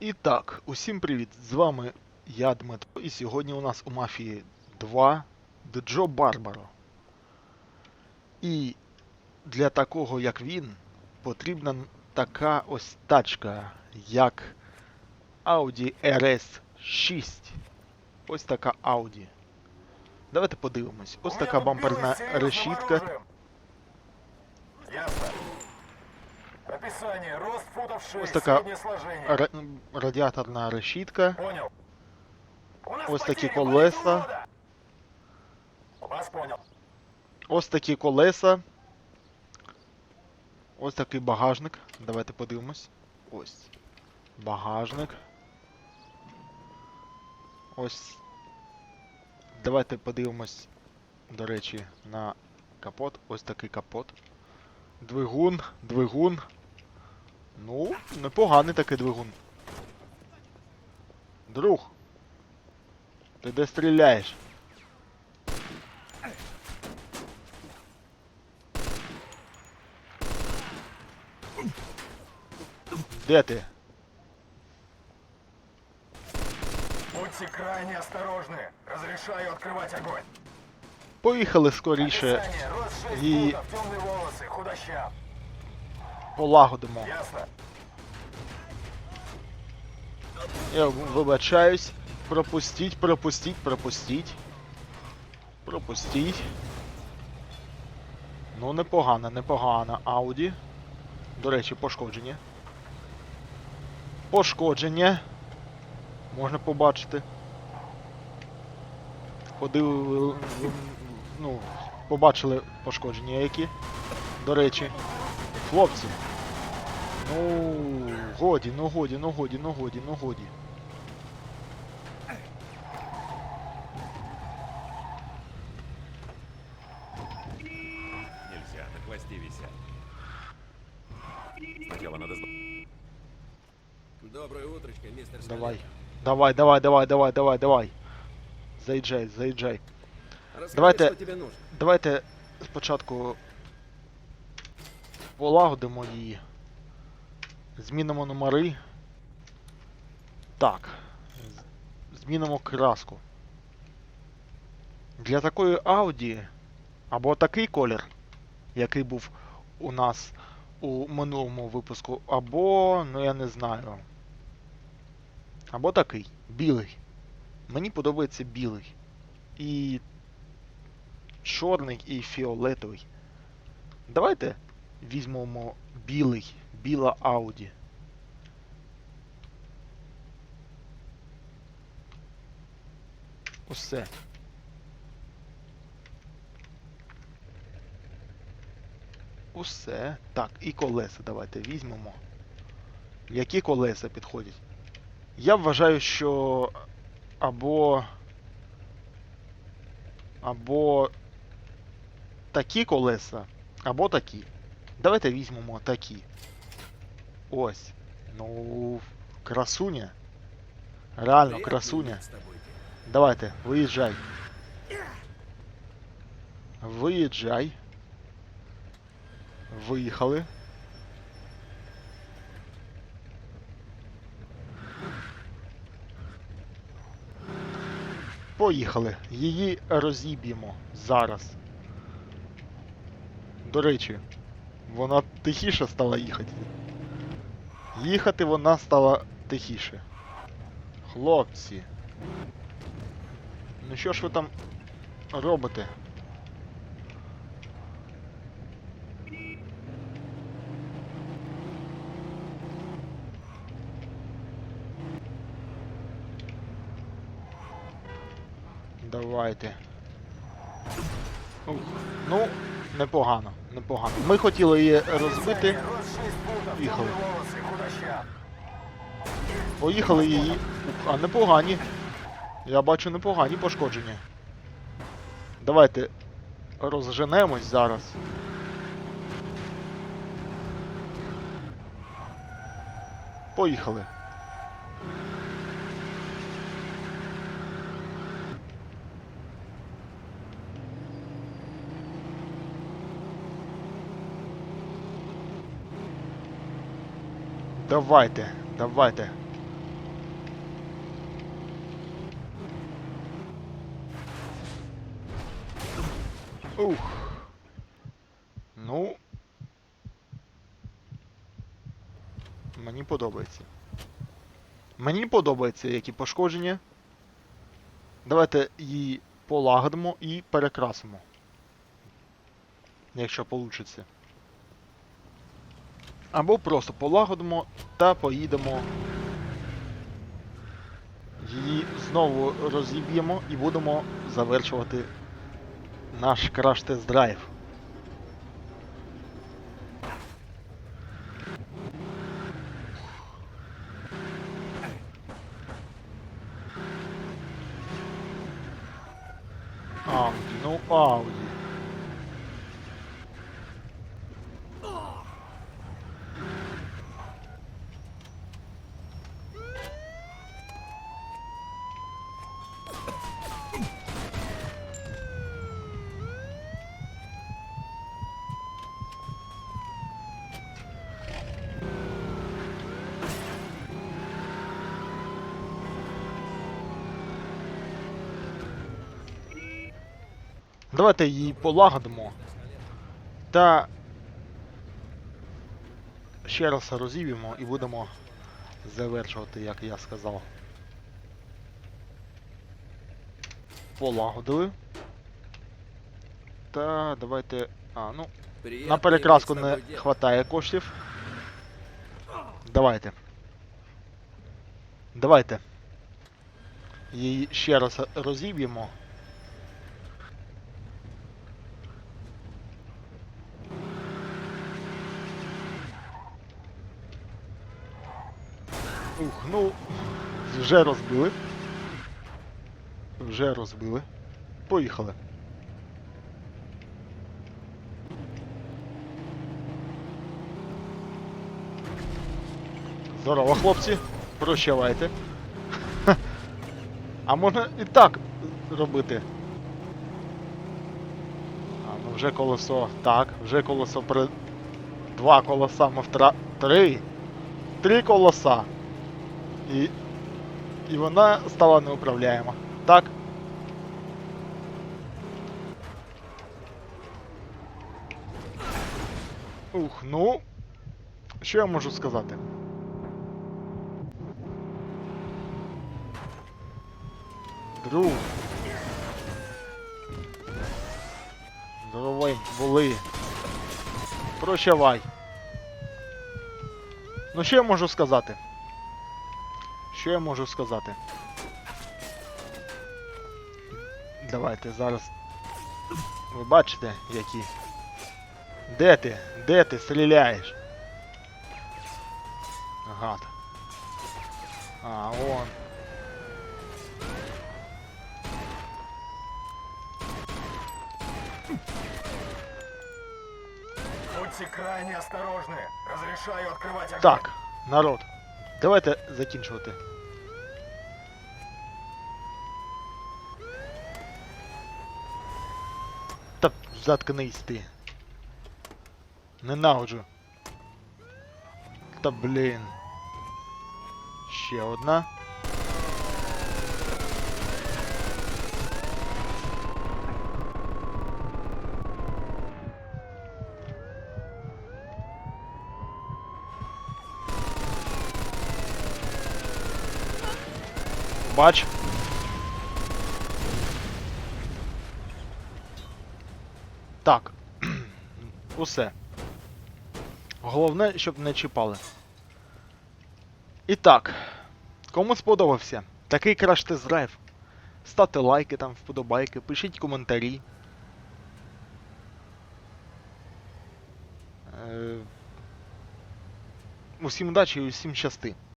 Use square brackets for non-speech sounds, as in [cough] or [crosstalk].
І так, усім привіт! З вами я Дмитро, і сьогодні у нас у Мафії 2 Джо Барбаро. І для такого, як він, потрібна така ось тачка, як Audi RS6. Ось така Audi. Давайте подивимось. Ось така бамперна решітка. Ясно. Описание. Рост футов 6, Ось така ра- радіаторна решітка. Понял. У нас Ось такі потери, колеса. урода. Вас понял. Ось такі колеса. Ось такий багажник. Давайте подивимось. Ось. Багажник. Ось. Давайте подивимось, до речі, на капот. Ось такий капот. Двигун, двигун. Ну, непоганий такий двигун. Друг. Ти де стріляєш? Де ти? Будьте крайне осторожны. Разрешаю открывать огонь. Поїхали скоріше, Описание. Рост 6 И- футов, темные волосы, худощав. полагодимо. Я вибачаюсь. Пропустіть, пропустіть, пропустіть. Пропустіть. Ну, непогано, непогано. Ауді. До речі, пошкодження. Пошкодження. Можна побачити. Подив... Ну, побачили пошкодження які. До речі. Хлопці. Ну, годі, ну годі, ну годі, ну годі, ну годі. Нельзя, на хвосте висят. Сначала надо... Доброе утречко, мистер Давай. Давай, давай, давай, давай, давай, давай. Заїжджай, заїжджай. Расскажи, Давайте- что тебе нужно. Давайте спочатку полагодимо її. Змінимо номери. Так. Змінимо краску. Для такої Audi або такий колір, який був у нас у минулому випуску, або, ну я не знаю. Або такий, білий. Мені подобається білий. І чорний і фіолетовий. Давайте візьмемо білий, біла Ауді. Усе. Усе. Так, і колеса давайте візьмемо. Які колеса підходять? Я вважаю, що або. Або такі колеса, або такі. Давайте візьмемо такі. Ось. Ну, красуня. Реально, красуня. Давайте, виїжджай. Виїжджай. Виїхали. Поїхали. Її розіб'ємо зараз. До речі, вона тихіше стала їхати. Їхати вона стала тихіше. Хлопці. Ну що ж ви там робите? Давайте. Ух, Ну, непогано, непогано. Ми хотіли її розбити. Описание. Рост 6 футов, Поехали. темные волосы, худощав. Поїхали її. А непогані. Я бачу непогані пошкодження. Давайте розженемось зараз. Поїхали. Давайте, давайте. Ух. Ну. Мені подобається. Мені подобається які пошкодження. Давайте її полагодимо і перекрасимо. Якщо вийде. Або просто полагодимо та поїдемо. Її знову розіб'ємо і будемо завершувати наш краш-тест драйв. Ауді, ну Ауді. Давайте її полагодимо. Та ще раз розіб'ємо і будемо завершувати, як я сказав. Полагодили. Та давайте. А, ну, Приятно на перекраску не хватає коштів. Давайте. Давайте. Її ще раз розіб'ємо. Ух, ну, вже розбили. Вже розбили. Поїхали. Здорово, хлопці. Прощавайте. А можна і так робити. А, ну вже колесо. Так, вже колесо при. Два колеса ми втра... Три. Три колеса. І. І вона стала неуправляєма. Так? Ух, ну. Що я можу сказати? Друг. Здоровень, були. Прощавай. Ну що я можу сказати? Що я можу сказати? Давайте зараз. Ви бачите, які. Де ти? Де ти стріляєш? Гад. А, он. Будьте крайне осторожны. Разрешаю открывать огонь. Так, народ. Давайте закінчувати. Та заткнись ти. Ненавиджу. Та блін. Ще одна. Бач. Так. [clears throat] Усе. Головне, щоб не чіпали. І так. Кому сподобався такий краш тест драйв? Ставте лайки там, вподобайки, пишіть коментарі. Е, Усім удачі і усім щасти.